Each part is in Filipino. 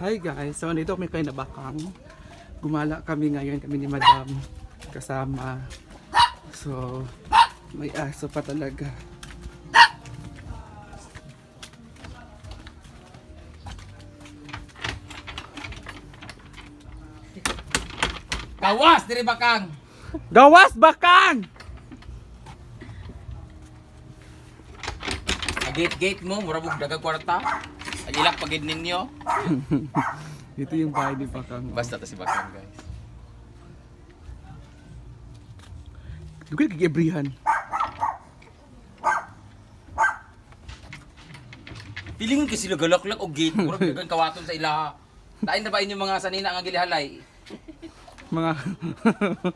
Hi guys, so nandito kami kay Nabakang. Gumala kami ngayon, kami ni Madam kasama. So, may aso pa talaga. Kawas diri bakang. Gawas Bakang! Gate gate mo mura mo daga kwarta. Agilak pagid ninyo. Ito yung bahay ni Bakang. Basta ta si bakang guys. Dugay kagibrihan. Piling kasi sila galaklak og gate mura dagan kawaton sa ilaha. Dain na ba inyong mga sanina nga gilihalay? Mga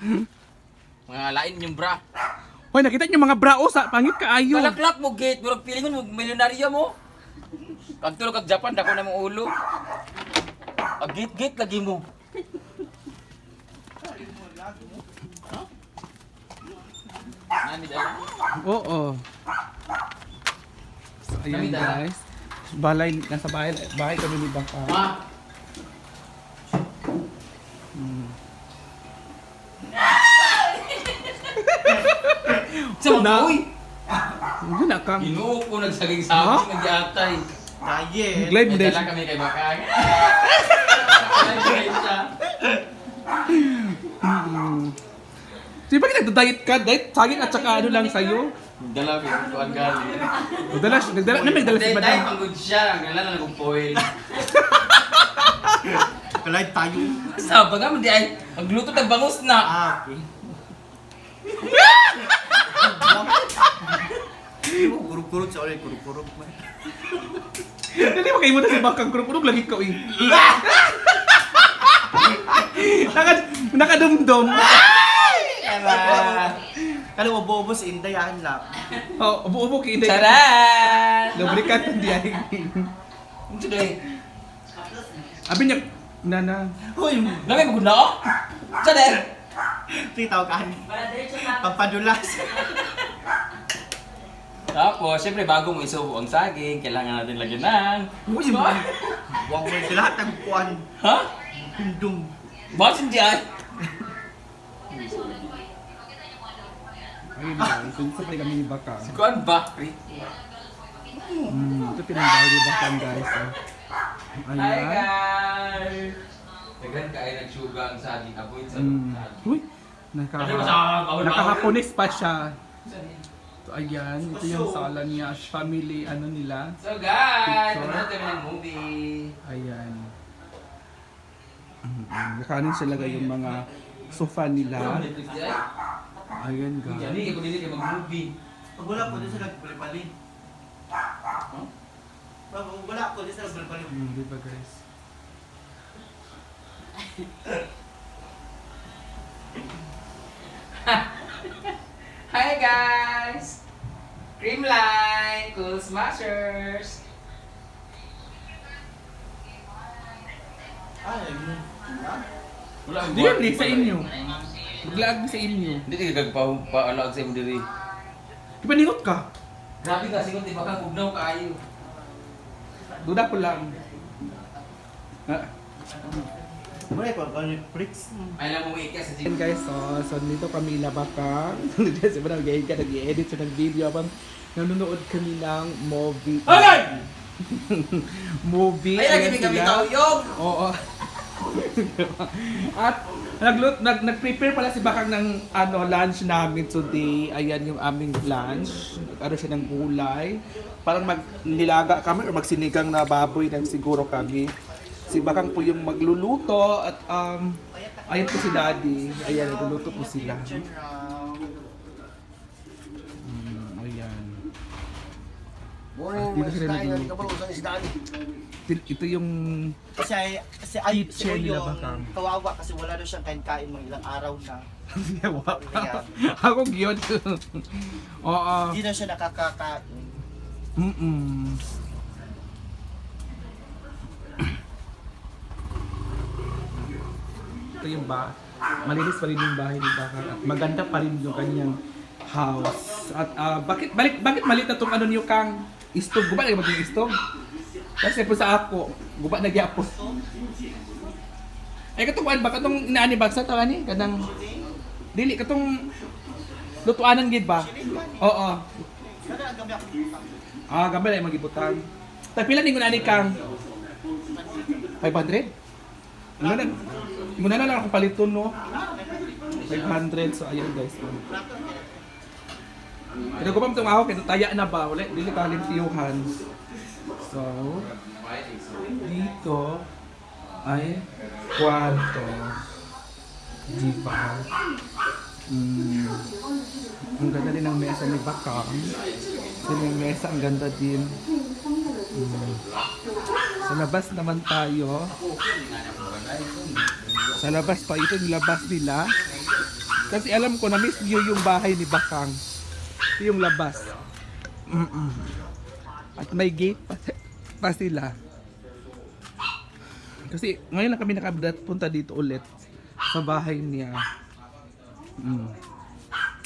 Mga lain yung bra. Hoy, nakita niyo mga brao sa pangit kaayo. Galaklak mo gate mura pilingon mo milyonaryo mo. Kantulo kag Japan dako na mong ulo. Ag gate gate lagi mo. Nami dala. Oo. So, ayan guys. Balay, nasa bahay, bahay kami ni Bakang. Ma. Sa Na- uy. Yun na kang. Ginoo ko nagsaging sabi ng giatay. Diet. Live May din. dala kami kay Bakang. Live siya. Bakit nagda-diet ka? Diet, saging at saka ano lang sa'yo? Dala ko yung kuan gali. Nagdala, nagdala, na may dala si Dahil Madam. panggod siya, nagdala na nagong foil. Kalay tayo. Sa baga mo di ay, ang gluto nagbangus na. Ah, okay. Kurug-kurug sa ulit, kurug-kurug man. Hindi mo kayo na si Bakang kurog-kurog lagi ka, eh. Naka, nakadumdum. Kala mo bobo sa Inday, yan lang. Oh, ubo-ubo kay Inday. Charan! Lubrikat hindi ay. Ano today? Abi niya, nana. Hoy, Lamay mo guna ako? Charan! titaw ka. Pampadulas. Tapos, syempre bago mo isubo ang saging, kailangan natin lagyan ng... Uy, man. Wang mo lahat ng kuan. Ha? Hindong. Bakit hindi ay? Ayun guys, so sa pala kami ni Bakang. Kuan ba? Hmm, ito pinambahay ni Bakang guys. Oh. Hi Ayan. guys! Dagan ka ay nagsuga ang saging. Avoid sa saging. Uy, naka, ba nakahaponis pa siya. Ayan, ito yung sala niya, family, ano nila. So guys, Picture. ng movie. Ayan. Mm, Nakanin sila yung mga sofa nila. Ayan guys. yan, kung hindi ka mag-movie. Pag wala po, di sila nagpalipali. Pag wala po, di sila nagpalipali. Hmm, di ba guys? Hi guys! Creamline, Cool Smashers! Ay, mo. Wala ang Di yan, di sa inyo. Maglaag sa inyo. Hindi ka gagpaalag sa imong diri. Di ba ningot ka? Grabe ka, sigot, di ba kang ugnaw kaayo? Duda ko lang. Ah, Wala pa, kanya pricks. Ay lang mo ikas sa Ayan guys, so, so dito kami labakang. Dito sa mga nag-edit ka, nag-edit sa ng video habang nanonood kami ng movie. Agay! movie. Ay, lagi kami sila. tauyog! Oo. At naglut nag nag-prepare pala si Bakang ng ano lunch namin today. Ayan yung aming lunch. Ano siya ng gulay. Parang magnilaga kami or magsinigang na baboy lang siguro kami. Si Bakang po yung magluluto at um ayan po si Daddy. Ayan, nagluluto po sila. Mm, ayan. Morning, sila isda. Hindi ka pa usang isdaan. Ito- Ito yung Kasi ay, kasi ay, si Teacher nila baka. kawawa kasi wala na siyang kain-kain mga ilang araw na. ako gyud. Oo. Hindi na siya nakakakain. Mm-mm. Ito yung ba malinis pa rin yung bahay ni Bakang at maganda pa rin yung kanyang house. At ah, bakit balik bakit malit na tong ano niyo kang istog? Gumana yung maging istog? Kasi po sa ako, Guba na gyapon. Ay katong kuan ba katong inaani ba sa tawa ni kanang dili katong lutuanan gid ba? Oo. Ah, gamay lang magibutang. Tay pila ning unani kang 500? Muna na, muna na lang ako paliton no. 500 so ayun guys. Pero ko pa itong ako, kaya taya na ba? Wala, dili ka limpiyuhan. So, dito ay kwarto. Di ba? Mm. Ang ganda din ng mesa ni Bakang. So, yung mesa, ang ganda din. Mm. Sa labas naman tayo. Sa labas pa, ito yung labas nila. Kasi alam ko na miss view yung bahay ni Bakang. Yung labas. Mm-mm. At may gate pa, pa sila. Kasi ngayon lang kami nakabat punta dito ulit sa bahay niya. Mm.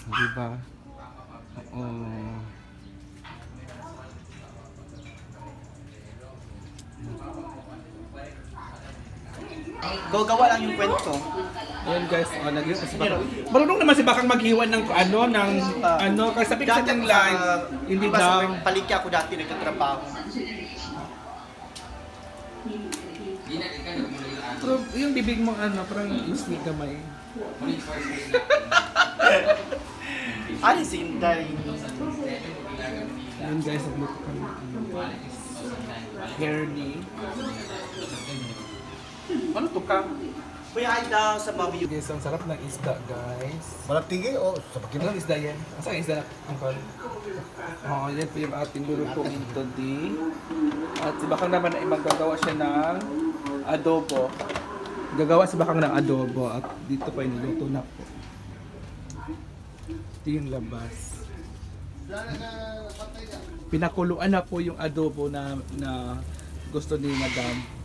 Diba? Oo. Go gawa lang yung kwento. Ayan guys, oh, nag si Bakang. Marunong naman si Bakang maghiwan ng ano, ng ano, kasi sabi kasi ng live, hindi diba sa daw. paligya ako dati nagtatrabaho. Pero yung bibig mo ano, parang usli gamay. Ano si Inday? Ayan guys, nagluto kami. Hair ni. Ano to ka? Kuya ay daw sa yung Guys, ang sarap ng isda guys. Malaptigay o sa Ano ang isda yan? Asa ang isda? Angkol? Oo, oh, yan po yung ating lulutuin today. At si Bakang naman ay maggagawa siya ng adobo. Gagawa si Bakang ng adobo at dito pa niluto na po. Ito yung labas. Pinakuluan na po yung adobo na na gusto ni Madam.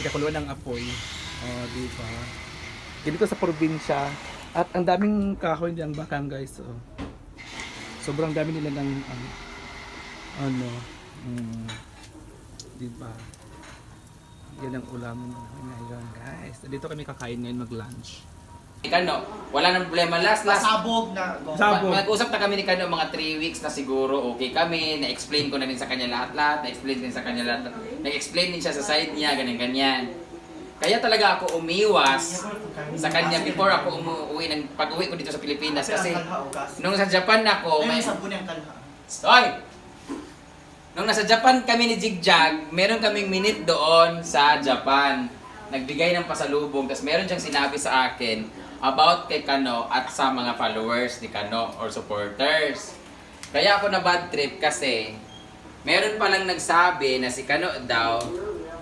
Pinakuluan ng apoy. Oh, di ba? Ganito sa probinsya. At ang daming kahoy diyan bakang guys. Oh. Sobrang dami nila ng ano, ano mm, di ba? Yan ang ulam ngayon guys. Dito kami kakain ngayon mag-lunch. Kano, wala nang problema. Last, last, pasabog na go. Sab- Sabog. Ma- Mag-usap na kami ni Kano mga 3 weeks na siguro okay kami. Na-explain ko na rin sa kanya lahat-lahat. Na-explain din sa kanya lahat. Na-explain din siya sa side niya, ganyan-ganyan. Kaya talaga ako umiwas sa kanya before ako umuwi ng pag-uwi ko dito sa Pilipinas kasi nung sa Japan ako May may sabon yung kalha. Hoy! Nung nasa Japan kami ni Jigjag, meron kaming minute doon sa Japan. Nagbigay ng pasalubong, tapos meron siyang sinabi sa akin about kay Kano at sa mga followers ni Kano or supporters. Kaya ako na bad trip kasi meron palang nagsabi na si Kano daw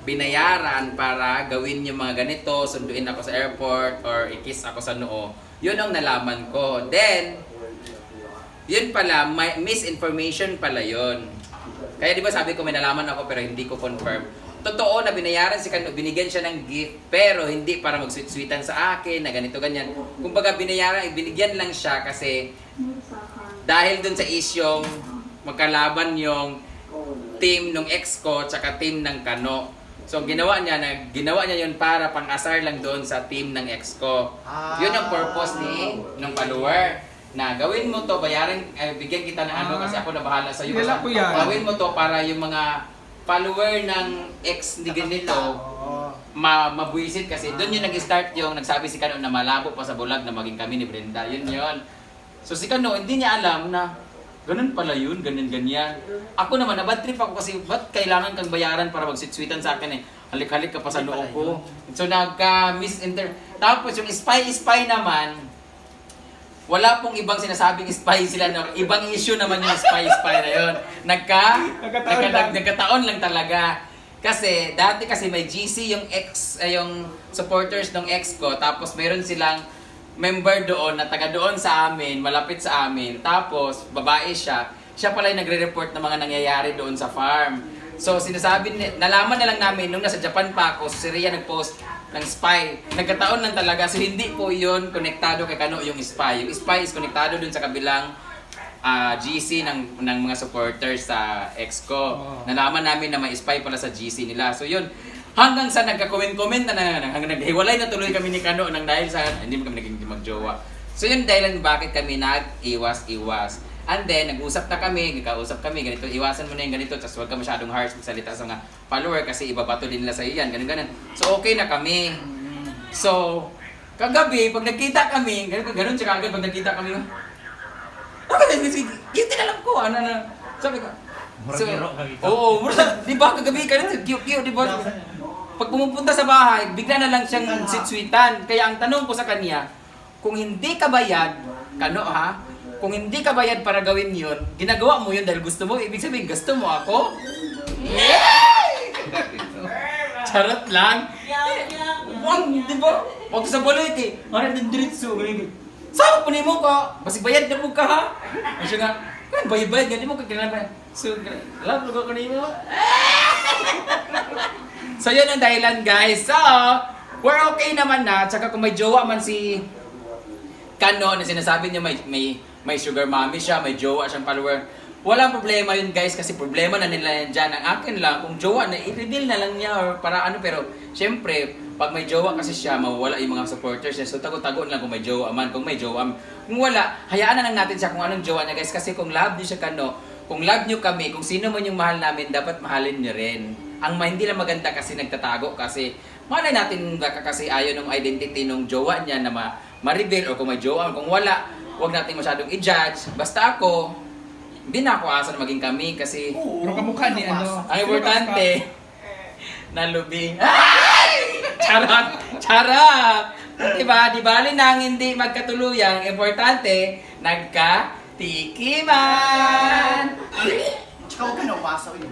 binayaran para gawin yung mga ganito, sunduin ako sa airport or ikis ako sa noo. Yun ang nalaman ko. Then, yun pala, may misinformation pala yun. Kaya di ba sabi ko may nalaman ako pero hindi ko confirm. Totoo na binayaran si Kano, binigyan siya ng gift pero hindi para mag-sweet-sweetan sa akin na ganito ganyan. Kumbaga binayaran, binigyan lang siya kasi dahil dun sa isyong magkalaban yung team ng ex ko tsaka team ng Kano. So ginawa niya na ginawa niya yun para pang-asar lang doon sa team ng ex ko. Ah. Yun ang purpose ni ng follower na gawin mo to bayaran eh, bigyan kita ng ano Ah. kasi ako na bahala sa iyo. Gawin mo to para yung mga follower ng ex ni ganito ma mabuisit kasi doon yung nag-start yung nagsabi si Kano na malabo pa sa bulag na maging kami ni Brenda. Yun yun. So si Kano, hindi niya alam na ganun pala yun, ganun ganyan. Ako naman, na bad trip ako kasi ba't kailangan kang bayaran para magsitsweetan sa akin eh. Halik-halik ka pa sa noo ko. So nagka-misinter... Tapos yung spy-spy naman, wala pong ibang sinasabing spy sila na ibang issue naman yung spy-spy na yun. Nagka, Nagkataon nagka- lang. nagkataon lang talaga. Kasi dati kasi may GC yung ex eh, yung supporters ng ex ko tapos meron silang member doon na taga doon sa amin, malapit sa amin. Tapos babae siya. Siya pala yung nagre-report ng mga nangyayari doon sa farm. So sinasabi nalaman na lang namin nung nasa Japan pa ako, si Rhea nag-post ng spy. Nagkataon lang talaga. So hindi po yun konektado kay Kano yung spy. Yung spy is konektado doon sa kabilang ah, GC ng ng mga supporters sa ex ko. Oo. Nalaman namin na may spy pala sa GC nila. So yun, Hanggang sa nagka-comment-comment na, na, na hanggang naghiwalay na tuloy kami ni Kano nang dahil sa hindi kami naging magjowa. So yun dahilan bakit kami nag-iwas-iwas. And then, nag-usap na kami, nagkausap kami, ganito, iwasan mo na yung ganito, tapos huwag ka masyadong harsh magsalita sa mga follower kasi ibabato din nila sa iyo yan, ganun ganun. So okay na kami. So, kagabi, pag nagkita kami, ganun, ganun siya kagad, pag nagkita kami, Okay, yun tinalam ko, ano na, sabi ko, so, oo, mura, di ba, kagabi ka rin, cute, cute, di ba? Pag pumupunta sa bahay, bigla na lang siyang sitswitan. Kaya ang tanong ko sa kanya, kung hindi ka bayad, kano ha? Kung hindi ka bayad para gawin yun, ginagawa mo yun dahil gusto mo, ibig sabihin, gusto mo ako? Charot lang. Wag, di ba? Wag sa balik eh. Ano diretso, ganyan. Sama po mo ka. Basig bayad na po ka ha. Ano siya nga, kan bayad-bayad ganyan mo ka kailangan. So, alam mo ko kanino. So yun ang dahilan guys. So, we're okay naman na. Tsaka kung may jowa man si Kano na sinasabi niya may, may, may sugar mommy siya, may jowa siyang follower. Walang problema yun guys kasi problema na nila yan dyan. Ang akin lang, kung jowa na, i-reveal na lang niya or para ano. Pero syempre, pag may jowa kasi siya, mawawala yung mga supporters niya. So tago-tago lang kung may jowa man. Kung may jowa, kung wala, hayaan na lang natin siya kung anong jowa niya guys. Kasi kung love niyo siya Kano, kung love niyo kami, kung sino man yung mahal namin, dapat mahalin niyo rin. Ang ma- hindi lang maganda kasi nagtatago kasi malay natin kasi ayaw ng identity ng jowa niya na ma- ma-reveal or kung may jowa, kung wala, wag natin masyadong i-judge. Basta ako, hindi na ako asa na maging kami kasi Pero kamukha ni ano. ang importante, nalubing. Ay! Charot! Charot! Diba? Di bali nang hindi magkatuluyang, importante, nagka-tikiman! Tsaka huwag ka na umasaw yun.